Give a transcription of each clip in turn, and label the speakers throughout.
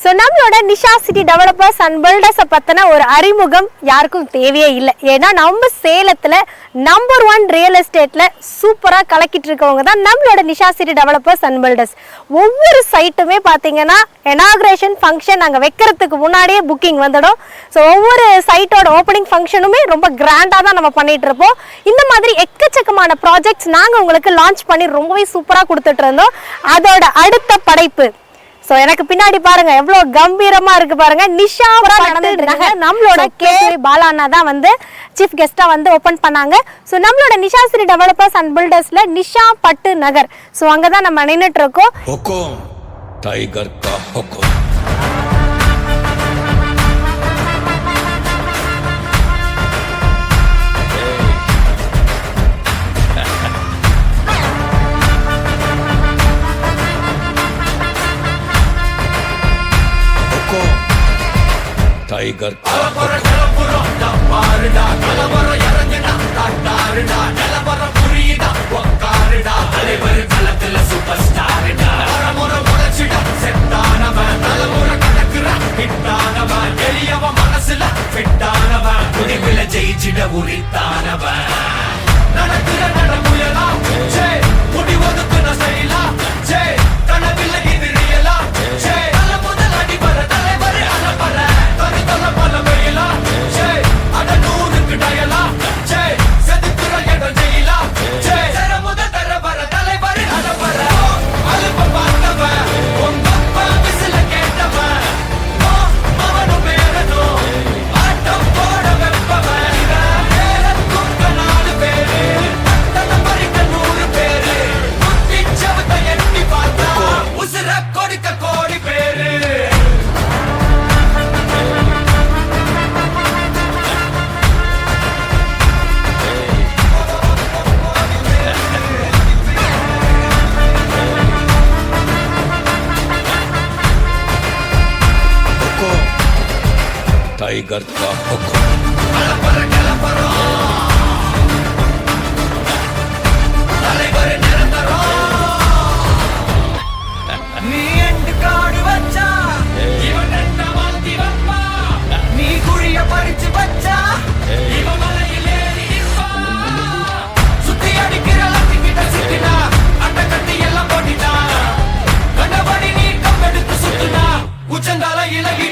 Speaker 1: So நம்மளோட Nisha city developers and பில்டர்ஸை பற்றின ஒரு அறிமுகம் யாருக்கும் தேவையே இல்லை. ஏன்னா நம்ம சேலத்தில் நம்பர் ஒன் ரியல் எஸ்டேட்டில் சூப்பராக கலக்கிட்டு இருக்கவங்க தான் நம்மளோட Nisha city developers and builders ஒவ்வொரு சைட்டுமே பார்த்தீங்கன்னா எனாக்ரேஷன் ஃபங்க்ஷன் அங்கே வைக்கிறதுக்கு முன்னாடியே புக்கிங் வந்துடும். ஸோ ஒவ்வொரு சைட்டோட ஓப்பனிங் ஃபங்க்ஷனுமே ரொம்ப கிராண்டாக தான் நம்ம பண்ணிகிட்டு இருப்போம். இந்த மாதிரி எக்கச்சக்கமான ப்ராஜெக்ட்ஸ் நாங்கள் உங்களுக்கு லான்ச் பண்ணி ரொம்பவே சூப்பராக கொடுத்துட்டு இருந்தோம். அதோட அடுத்த படைப்பு சோ எனக்கு பின்னாடி பாருங்க எவ்வளவு கம்பீரமா இருக்கு பாருங்க. நிஷா நடந்துட்டு இருக்காங்க. நம்மளோட கே பாலானா தான் வந்து சீஃப் கெஸ்டா வந்து ஓபன் பண்ணாங்க. சோ நம்மளோட நிஷா சிரி டெவலப்பர்ஸ் அண்ட் பில்டர்ஸ்ல நிஷா பட்டு நகர். சோ அங்கதான் நம்ம நின்னுட்டு இருக்கோம்.
Speaker 2: டைகர். கலவரம் கலவரம் பாருடா கலவரம் இறங்குடா கம்பெடுத்து சுத்துனா உச்சந்தால இலகி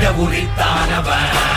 Speaker 2: ஜெயிச்சிட உரித்தானவன்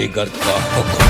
Speaker 3: टाइगर का हुकुम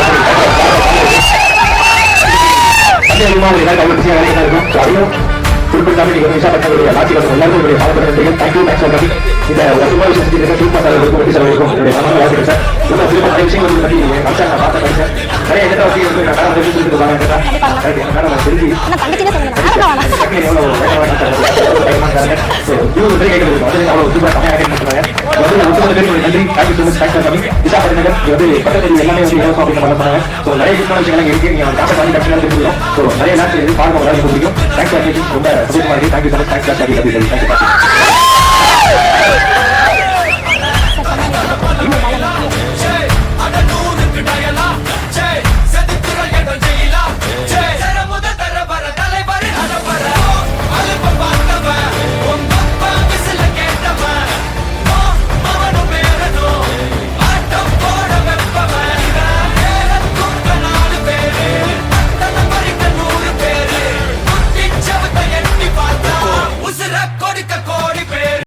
Speaker 4: ஒரு ஏதாவது பிஸியாக வேலையாக இருக்கும். அதையும் குறிப்பிட்டாமல் நீங்கள் விசாரப்பட்டவருடைய ஆட்சிகள் எல்லாருக்கும் பாவப்படுறீங்க தேங்க்யூ தேங்க்ஸ் ஃபார் இந்த ஒரு சும்மா விஷயம் செஞ்சிருக்க சூப்பர் சார் இருக்கும் வெற்றி சார் இருக்கும் என்னுடைய மனமான வாழ்த்துக்கள் சார் ரொம்ப சிறப்பு நிறைய விஷயங்கள் வந்து பற்றி கம்சா நான் பார்த்த படிச்சேன். நிறைய எந்த வசதி இருக்கு நான் மேடம் தெரிஞ்சு மேடம். தெரிஞ்சு இவங்க கேட்கறது அவ்வளோ சூப்பர் கம்மியாக கேட்கறாங்க வந்து ஒட்டுமொத்த பேருக்கு நன்றி. Thank you so much thanks பண்ணி விசா பட்டினகர் இது வந்து பக்கத்தில் எல்லாமே வந்து இலவசம் அப்படின்னு பண்ண போறாங்க ஸோ நிறைய முக்கியமான இருக்கு. நீங்கள் காசை பண்ணி கட்சியாக தெரிஞ்சுக்கணும் ஸோ நிறைய நாட்கள் இது பார்க்க பிடிக்கும் தேங்க்ஸ் ஃபார் ரொம்ப இருக்கு. Thank you so much thanks for thank you